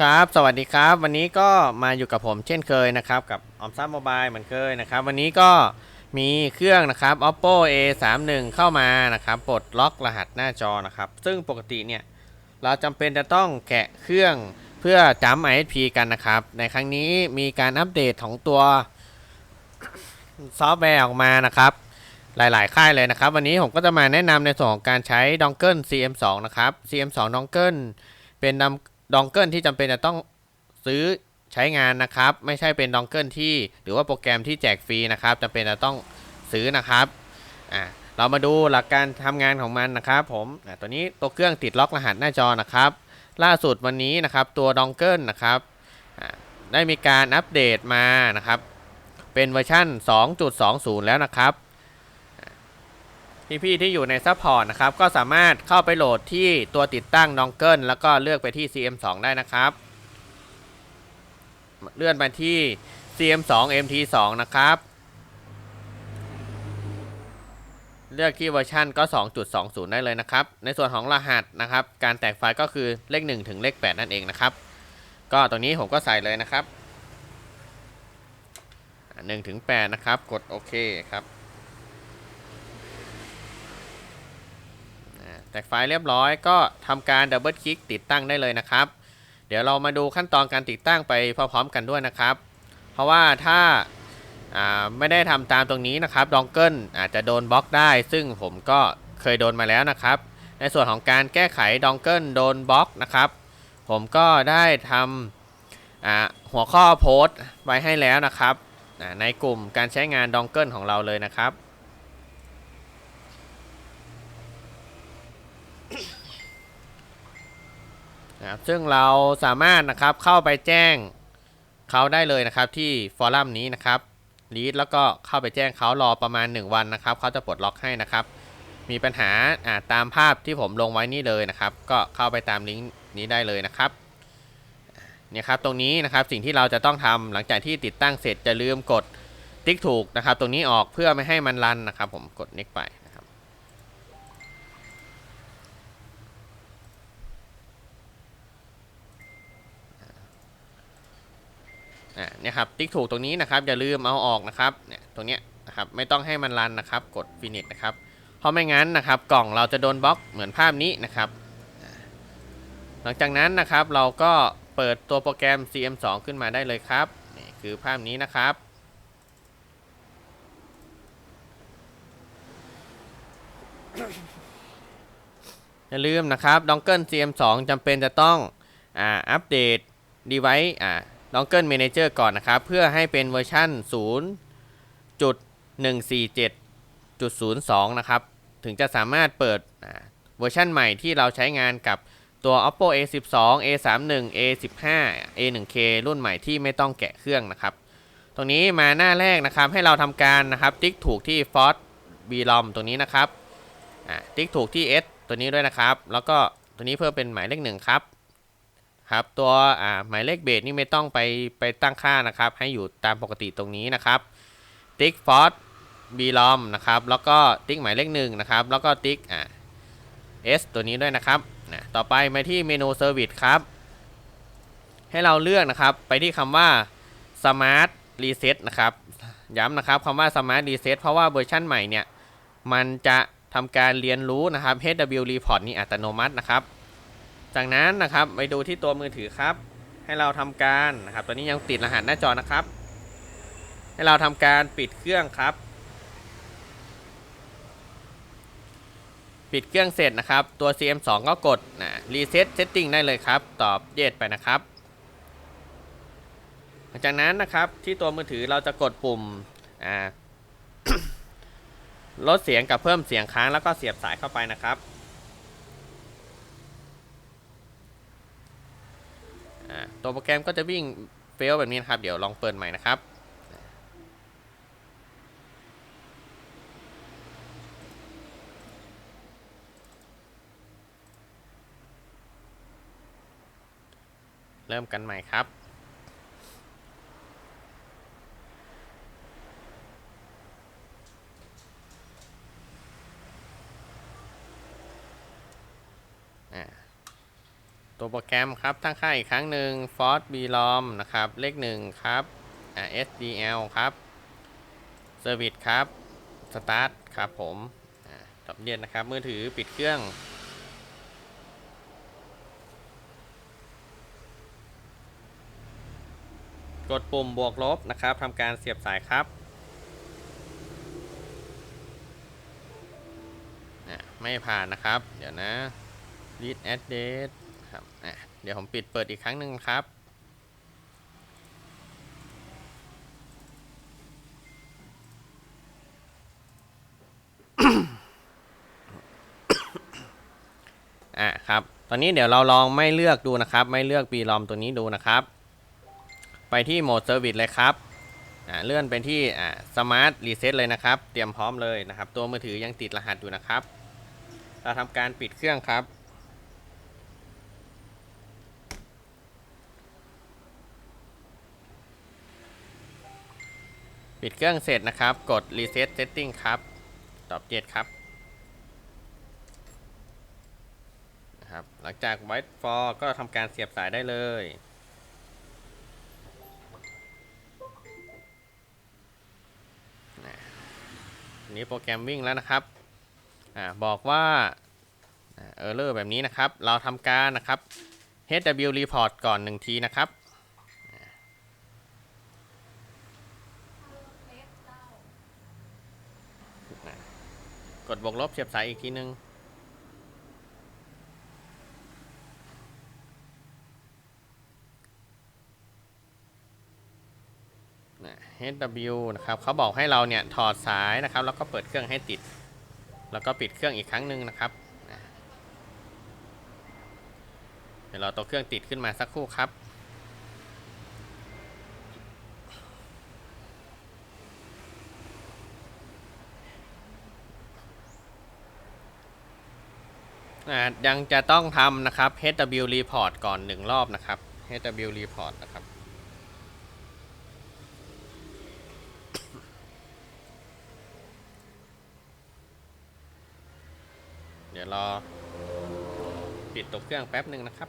ครับ สวัสดีครับ วันนี้ก็มาอยู่กับผมเช่นเคยนะครับ กับออมซับโมบายเหมือนเคยนะครับ วันนี้ก็มีเครื่องนะครับ oppo a 3 1เข้ามานะครับปลดล็อกรหัสหน้าจอนะครับ ซึ่งปกติเนี่ย เราจำเป็นจะต้องแกะเครื่องเพื่อจำ ISP กันนะครับ ในครั้งนี้มีการอัปเดตของตัวซอฟต์แวร์ออกมานะครับ หลายๆ ค่ายเลยนะครับ วันนี้ผมก็จะมาแนะนำในส่วนของการใช้ดองเกิล CM2 นะครับ CM2 ดองเกิลเป็นด ดองเกิลที่จำเป็นจะต้องซื้อใช้งานนะครับ ไม่ใช่เป็นดองเกิลที่ หรือว่าโปรแกรมที่แจกฟรีนะครับจำเป็นจะต้องซื้อนะครับอ่าเรามาดูหลักการทำงานของมันนะครับ ผมตัวนี้ตัวเครื่องติดล็อกรหัสหน้าจอนะครับ ล่าสุดวันนี้นะครับตัวดองเกิลนะครับได้มีการอัปเดตมานะครับ เป็นเวอร์ชั่น 2.20 แล้วนะครับ พี่ๆที่อยู่ในซัพพอร์ตนะครับ ก็สามารถเข้าไปโหลดที่ตัวติดตั้งดองเกิลแล้วก็เลือกไปที่ CM2 ได้นะครับ เลื่อนไปที่ CM2 MT2 นะครับ เลือกที่เวอร์ชันก็ 2.20 ได้เลยนะครับ ในส่วนของรหัสนะครับ การแตกไฟล์ก็คือเลข 1 ถึงเลข 8 นั่นเองนะครับ ก็ตัวนี้ผมก็ใส่เลยนะครับ1ถึง8นะครับ กดโอเคครับ แตกไฟล์เรียบร้อยก็ทำการดับเบิลคลิกติดตั้งได้เลยนะครับ เดี๋ยวเรามาดูขั้นตอนการติดตั้งไปพร้อมๆกันด้วยนะครับ เพราะว่าถ้าไม่ได้ทำตามตรงนี้นะครับดองเกิลอาจจะโดนบล็อกได้ ซึ่งผมก็เคยโดนมาแล้วนะครับ ในส่วนของการแก้ไขดองเกิลโดนบล็อกนะครับ ผมก็ได้ทำหัวข้อโพสต์ไว้ให้แล้วนะครับในกลุ่มการใช้งานดองเกิลของเราเลยนะครับ นะครับซึ่งเราสามารถนะครับเข้าไปแจ้งเขาได้เลยนะครับที่ฟอรัมนี้นะครับลีดแล้วก็เข้าไปแจ้งเขารอประมาณ 1 วันนะครับเขาจะปลดล็อกให้นะครับ มีปัญหาอ่าตามภาพที่ผมลงไว้นี่เลยนะครับ ก็เข้าไปตามลิงก์นี้ได้เลยนะครับเนี่ยครับตรงนี้นะครับสิ่งที่เราจะต้องทำหลังจากที่ติดตั้งเสร็จจะลืมกดติ๊กถูกนะครับ ตรงนี้ออกเพื่อไม่ให้มันรันนะครับ ผมกด next ไปนะครับ อ่าเนี่ยครับติ๊กถูกตรงนี้นะครับอย่าลืมเอาออกนะครับเนี่ยตรงเนี้ยนะครับไม่ต้องให้มันรันนะครับ กด finish นะครับ เพราะไม่งั้นนะครับ กล่องเราจะโดนบล็อกเหมือนภาพนี้นะครับ หลังจากนั้นนะครับเราก็เปิดตัวโปรแกรม CM2 ขึ้นมาได้เลยครับนี่คือภาพนี้นะครับอย่าลืมนะครับดองเกิล CM2 จำเป็นจะต้องอ่าอัปเดต device อ่า Dongle Manager ก่อนนะครับ เพื่อให้เป็นเวอร์ชัน0.147.02 นะครับ ถึงจะสามารถเปิดเวอร์ชันใหม่ที่เราใช้งานกับตัว oppo a12 a31 a15 a1k รุ่นใหม่ที่ไม่ต้องแกะเครื่องนะครับ ตรงนี้มาหน้าแรกนะครับ ให้เราทำการนะครับ ติ๊กถูกที่ f o r t b l o m ตรงนี้นะครับติ๊กถูกที่ s ตัวนี้ด้วยนะครับ แล้วก็ตัวนี้เพิ่มเป็นหมายเลขหนึ่งครับ ครับตัวอ่าหมายเลขเบสนี่ไม่ต้องไปไปตั้งค่านะครับ ให้อยู่ตามปกติตรงนี้นะครับ ติ๊กฟอสบีลอมนะครับ แล้วก็ติ๊กหมายเลขหนึ่งนะครับ แล้วก็ติ๊กอ่าเอสตัวนี้ด้วยนะครับนะต่อไปมาที่เมนูเซอร์วิสครับ ให้เราเลือกนะครับ ไปที่คำว่า Smart Reset นะครับ ย้ำนะครับคำว่า Smart Reset เพราะว่าเวอร์ชันใหม่เนี่ย มันจะทำการเรียนรู้นะครับ HW Report นี่อัตโนมัตินะครับ จากนั้นนะครับไปดูที่ตัวมือถือครับ ให้เราทำการนะครับตัวนี้ยังติดรหัสหน้าจอนะครับ ให้เราทำการปิดเครื่องครับ ปิดเครื่องเสร็จนะครับ ตัว CM2 ก็กดนะรีเซ็ตเซตติ้งได้เลยครับ ตอบเยสไปนะครับหลังจากนั้นนะครับที่ตัวมือถือเราจะกดปุ่มอ่าลดเสียงกับเพิ่มเสียงค้างแล้วก็เสียบสายเข้าไปนะครับ อ่า ตัวโปรแกรมก็จะวิ่งเฟลแบบนี้นะครับ เดี๋ยวลองเปิดใหม่นะครับ เริ่มกันใหม่ครับอ่า ตัวโปรแกรมครับตั้งค่าอีกครั้งหนึ่ง force blom นะครับ เลขหนึ่งครับ sdl ครับ service ครับ start ครับผมอ่าตอบเย็นนะครับ มือถือปิดเครื่อง กดปุ่มบวกลบนะครับทำการเสียบสายครับไม่ผ่านนะครับ เดี๋ยวนะ read address ครับเดี๋ยวผมปิดเปิดอีกครั้งหนึ่งครับ อะครับ ตอนนี้เดี๋ยวเราลองไม่เลือกดูนะครับ ไม่เลือกปีลอมตัวนี้ดูนะครับ ไปที่โหมดเซอร์วิสเลยครับอ่าเลื่อนไปที่อ่าสมาร์ทรีเซ็ตเลยนะครับ เตรียมพร้อมเลยนะครับ ตัวมือถือยังติดรหัสอยู่นะครับ เราทำการปิดเครื่องครับ ปิดเครื่องเสร็จนะครับ กด reset setting ครับ ตอบเจ็ดครับนะครับ หลังจาก white for ก็ทำการเสียบสายได้เลยนี้โปรแกรมวิ่งแล้วนะครับอบอกว่าเออร์เลอร์แบบนี้นะครับ เราทำการนะครับ HW report ก่อนหนึ่งทีนะครับ กดบวกลบเสียบสายอีกทีนึงนะ HW นะครับเขาบอกให้เราเนี่ยถอดสายนะครับ แล้วก็เปิดเครื่องให้ติด แล้วก็ปิดเครื่องอีกครั้งหนึ่งนะครับเดี๋ยวเราตัวเครื่องติดขึ้นมาสักครู่ครับ ยังจะต้องทำนะครับ HW report ก่อนหนึ่งรอบนะครับ HW report นะครับ เดี๋ยวรอ ปิดตัวเครื่องแป๊บหนึ่งนะครับ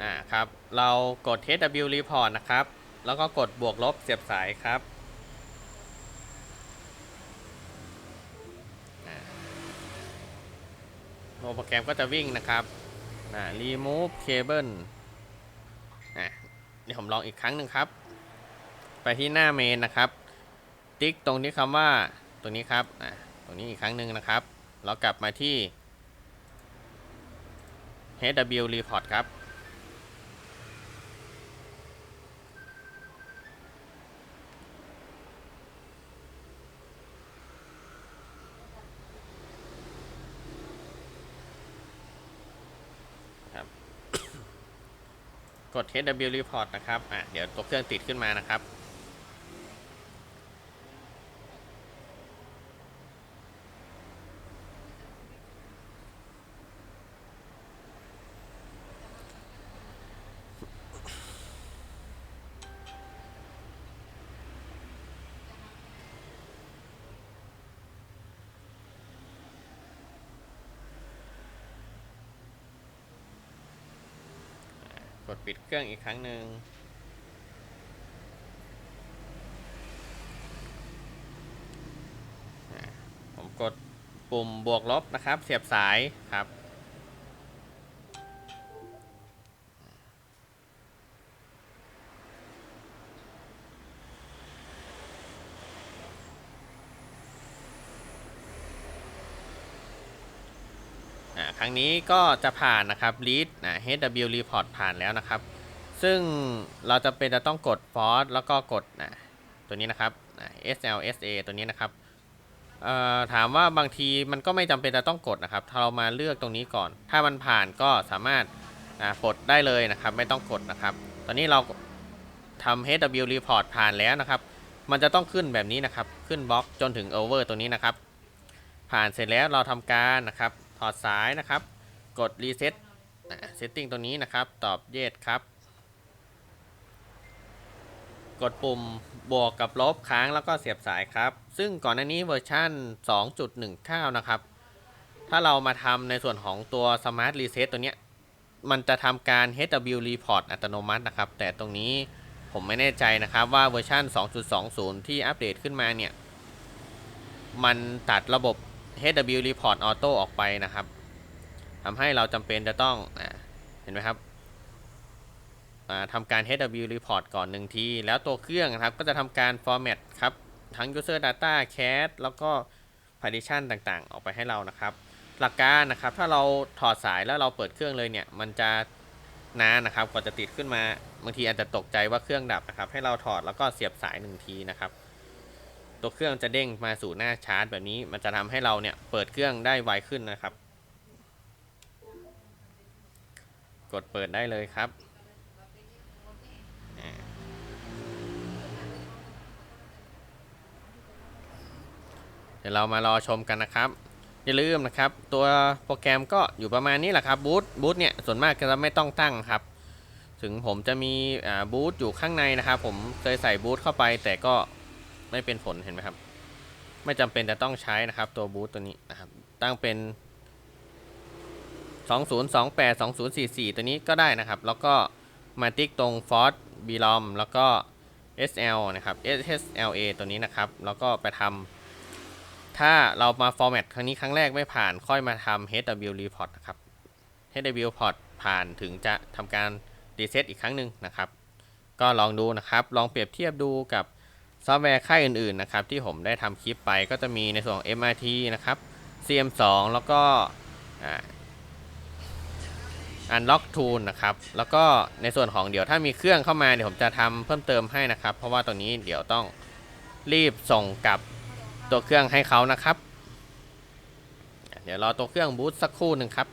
อ่าครับ เรากด HW report นะครับ แล้วก็กดบวกลบเสียบสายครับ โปรแกรมก็จะวิ่งนะครับอ่า remove cable อะเดี๋ยวผมลองอีกครั้งหนึ่งครับ ไปที่หน้าเมนนะครับ ติ๊กตรงที่คำว่าตรงนี้ครับอะตรงนี้อีกครั้งหนึ่งนะครับแล้วกลับมาที่ HW report ครับ กด HW report นะครับ อะ เดี๋ยวตัวเครื่องติดขึ้นมานะครับ กดปิดเครื่องอีกครั้งหนึ่งผมกดปุ่มบวกลบนะครับ เสียบสายครับ รั้งนี้ก็จะผ่านนะครับ read นะ HW report ผ่านแล้วนะครับ ซึ่งเราจะเป็นจะต้องกด force แล้วก็กดนะตัวนี้นะครับอ่า SLSA ตัวนี้นะครับเอ่อถามว่าบางทีมันก็ไม่จำเป็นจะต้องกดนะครับ ถ้าเรามาเลือกตรงนี้ก่อน ถ้ามันผ่านก็สามารถอ่าปลดได้เลยนะครับ ไม่ต้องกดนะครับ ตอนนี้เราทำ HW report ผ่านแล้วนะครับ มันจะต้องขึ้นแบบนี้นะครับ ขึ้นบล็อกจนถึง over ตัวนี้นะครับ ผ่านเสร็จแล้วเราทำการนะครับ อดสายนะครับ กด reset setting ตัวนี้นะครับ ตอบ yes ครับ กดปุ่มบวกกับลบค้างแล้วก็เสียบสายครับ ซึ่งก่อนหน้านี้เวอร์ชัน2.19 นะครับ ถ้าเรามาทำในส่วนของตัว Smart Reset ตัวเนี้ย มันจะทำการ HW Report อัตโนมัตินะครับ แต่ตรงนี้ผมไม่แน่ใจนะครับว่าเวอร์ชัน2.20 ที่อัปเดตขึ้นมาเนี่ย มันตัดระบบ HW Report Auto ออกไปนะครับทำให้เราจำเป็นจะต้องอเห็นไหมครับทำการ HW Report ก่อนหนึ่งที แล้วตัวเครื่องนะครับ ก็จะทำการ Format ครับ ทั้ง User Data Cache แล้วก็ Partition ต่างๆ ออกไปให้เรานะครับ หลักการนะครับ ถ้าเราถอดสายแล้วเราเปิดเครื่องเลยเนี่ย มันจะนานนะครับ กว่าจะติดขึ้นมา บางทีอาจจะตกใจว่าเครื่องดับนะครับ ให้เราถอดแล้วก็เสียบสายหนึ่งทีนะครับ ตัวเครื่องจะเด้งมาสู่หน้าชาร์จแบบนี้ มันจะทำให้เราเนี่ยเปิดเครื่องได้ไวขึ้นนะครับ กดเปิดได้เลยครับ เดี๋ยวเรามารอชมกันนะครับอย่าลืมนะครับ ตัวโปรแกรมก็อยู่ประมาณนี้แหละครับบูตบูตเนี่ยส่วนมากจะไม่ต้องตั้งครับ ถึงผมจะมีบูตอยู่ข้างในนะครับ ผมเคยใส่บูตเข้าไปแต่ก็ ไม่เป็นผลเห็นไหมครับ ไม่จำเป็นจะต้องใช้นะครับ ตัวบูตตัวนี้นะครับ ตั้งเป็น 2028 2044 ตัวนี้ก็ได้นะครับ แล้วก็มาติ๊กตรง f o r ์ b l o m แล้วก็ SL นะครับ SSLA ตัวนี้นะครับ แล้วก็ไปทำถ้าเรามา format ครั้งนี้ครั้งแรกไม่ผ่านค่อยมาทำ HW report นะครับ HW report ผ่านถึงจะทำการ reset อีกครั้งหนึ่งนะครับ ก็ลองดูนะครับ ลองเปรียบเทียบดูกับ ซอฟต์แวร์ค่ายอื่นๆนะครับที่ผมได้ทำคลิปไปก็จะมีในส่วนของ MRT นะครับ CM2 แล้วก็อ่า Unlock Tool นะครับ แล้วก็ในส่วนของเดี๋ยวถ้ามีเครื่องเข้ามาเดี๋ยวผมจะทำเพิ่มเติมให้นะครับ เพราะว่าตรงนี้เดี๋ยวต้องรีบส่งกับตัวเครื่องให้เขานะครับ เดี๋ยวรอตัวเครื่องบูตสักครู่หนึ่งครับ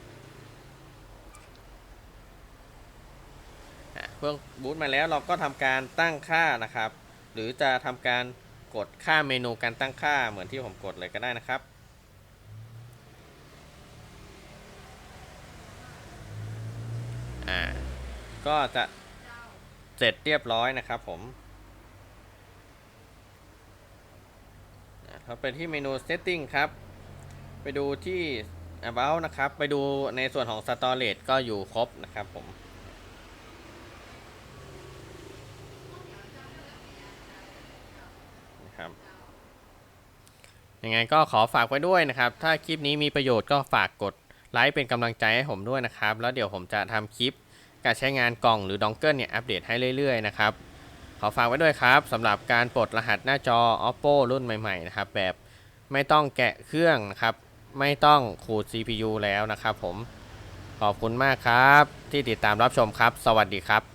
เครื่องบูตมาแล้วเราก็ทำการตั้งค่านะครับ หรือจะทำการกดค่าเมนูการตั้งค่าเหมือนที่ผมกดเลยก็ได้นะครับ อ่า ก็จะเสร็จเรียบร้อยนะครับผมเราไปที่เมนู setting ครับ ไปดูที่ about นะครับ ไปดูในส่วนของ storage ก็อยู่ครบนะครับผม นะครับ ยังไงก็ขอฝากไว้ด้วยนะครับ ถ้าคลิปนี้มีประโยชน์ก็ฝากกดไลค์เป็นกำลังใจให้ผมด้วยนะครับ แล้วเดี๋ยวผมจะทำคลิปการใช้งานกล่องหรือดองเกิลเนี่ยอัปเดตให้เรื่อยๆนะครับ ขอฝากไว้ด้วยครับสำหรับการปลดรหัสหน้าจอ oppo รุ่นใหม่ๆนะครับแบบไม่ต้องแกะเครื่องนะครับ ไม่ต้องขูด CPU แล้วนะครับผมขอบคุณมากครับที่ติดตามรับชมครับ สวัสดีครับ